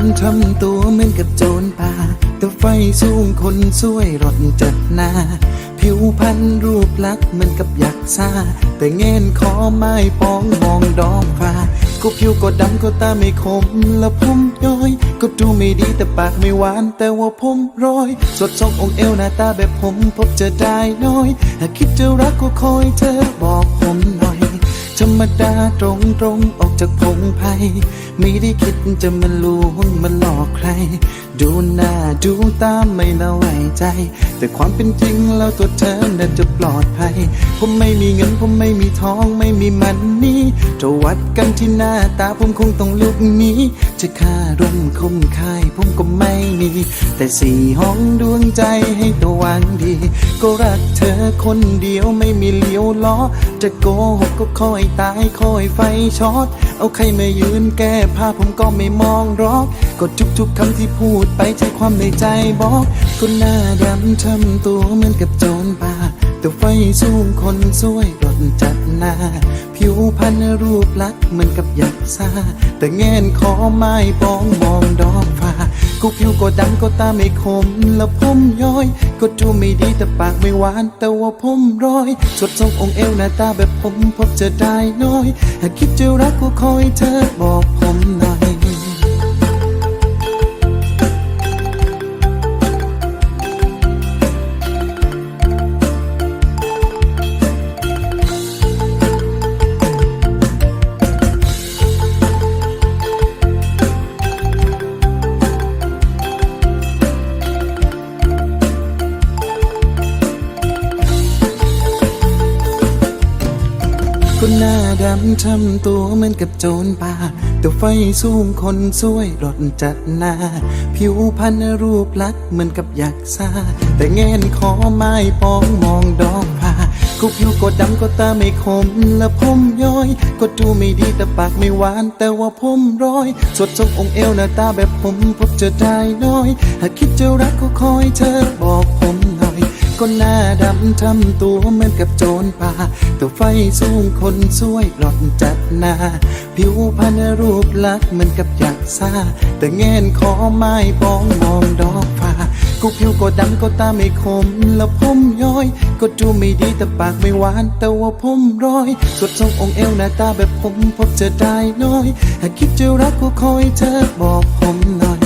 ำทำตัวเหมือนกับโจรป่า แต่ไฟสูงคนสวยรถจัดหน้า ผิวพรรณรูปลักษณ์เหมือนกับยักษ์ซาแต่เงินขอไม้ปองมองดอกฟ้าก็ผิวก็ดำก็ตาไม่คมและผมย้อย ก็ดูไม่ดีแต่ปากไม่หวานแต่ว่าผมร้อย สดทรงองเอวหน้าตาแบบผมพบเจอได้น้อย หากคิดจะรักก็คอยเธอบอกผมหน่อย รรมดาตรงตรงๆออกจากพงไพ่ไม่ได้คิดจะมาลวงมาหลอกใคร ดูหน้าดูตาไม่น่าไว้ใจ แต่ความเป็นจริงแล้วตัวเธอน่าจะปลอดภัย ผมไม่มีเงินผมไม่มีทองไม่มีมันนี่จะวัดกันที่หน้าตาผมคงต้องลุกหนี้ จะค่าร่มคมคายผมก็ไม่มี แต่สี่ห้องดวงใจให้ตัววางดี ก็รักเธอคนเดียวไม่มีเลี้ยวล้อ จะโกหกก็คอยตายคอยไฟช็อต เอาใครมายืนแก้ผ้าผมก็ไม่มองรอกก็ทุกๆคำที่พูดไปใช่ความในใจบอกก็หน้าดำทำตัวเหมือนกับโจรป่าแต่ไฟสูงคนสวยรถจัดหน้า ผิวพรรณรูปลักษณ์เหมือนกับยักษ์ซาแต่เงินขอไม้ปองมองดอกฟ้า กูผิวก็ดำก็ตาไม่คมและผมย้อย ก็ดูไม่ดีแต่ปากไม่หวาน แต่ว่าผมร้อยสดทรงองค์เอวหน้าตาแบบผมพบจะได้น้อย หากคิดจะรักก็คอยเธอบอกผมหน่อย คนหน้าดำทำตัวเหมือนกับโจรป่าแต่ไฟสูงคนสวยรถจัดหน้า ผิวพรรณรูปลักษ์เหมือนกับยักษ์ซาแต่เงินขอไม้ปองมองดอกผ้าก็ผิวก็ดำก็ตาไม่คมและผมย้อย ก็ดูไม่ดีแต่ปากไม่หวาน แต่ว่าผมร้อย สดทรงองค์เอวหน้าตาแบบผมพบจอได้น้อย หากคิดจะรักก็คอยเธอ น่อยก็หน้าดำทำตัวเหมือนกับโจรป่าแต่ไฟสูงคนสวยหลอดจัดหน้า ผิวพรรณรูปลักษณ์เหมือนกับยักษ์ซาแต่เงินขอไม้ปองมองดอกฟ้าก็ผิวก็ดำก็ตาไม่คม และผมย้อย ก็ดูไม่ดีแต่ปากไม่หวาน แต่ว่าผมร้อยสดทรงองเอวหน้าตาแบบผมพบเจอได้น้อย หากคิดจะรักก็คอยเธอบอกผมหน่อย